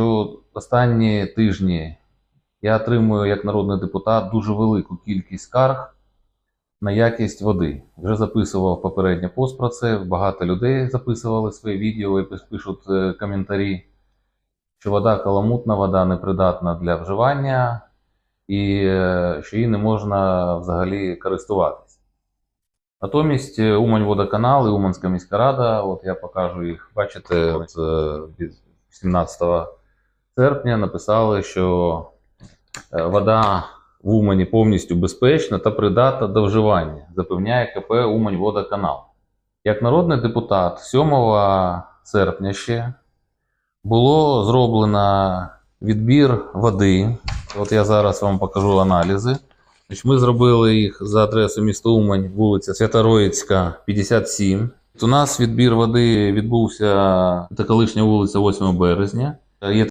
що останні тижні я отримую як народний депутат дуже велику кількість скарг на якість води. Вже записував попередньо пост про це. Багато людей записували свої відео і пишуть е, коментарі, що вода каламутна, вода непридатна для вживання і е, що її не можна взагалі користуватись. Натомість е, Умань водоканал і Уманська міська рада, от я покажу їх, бачите, от, е, від 17 серпня написали, що е, вода в Умані повністю безпечна та придатна до вживання, запевняє КП Умань водоканал. Як народний депутат 7 серпня ще було зроблено відбір води. От я зараз вам покажу аналізи. Ми зробили їх за адресою міста Умань, вулиця Святороїцька, 57. У нас відбір води відбувся це колишня вулиця 8 березня.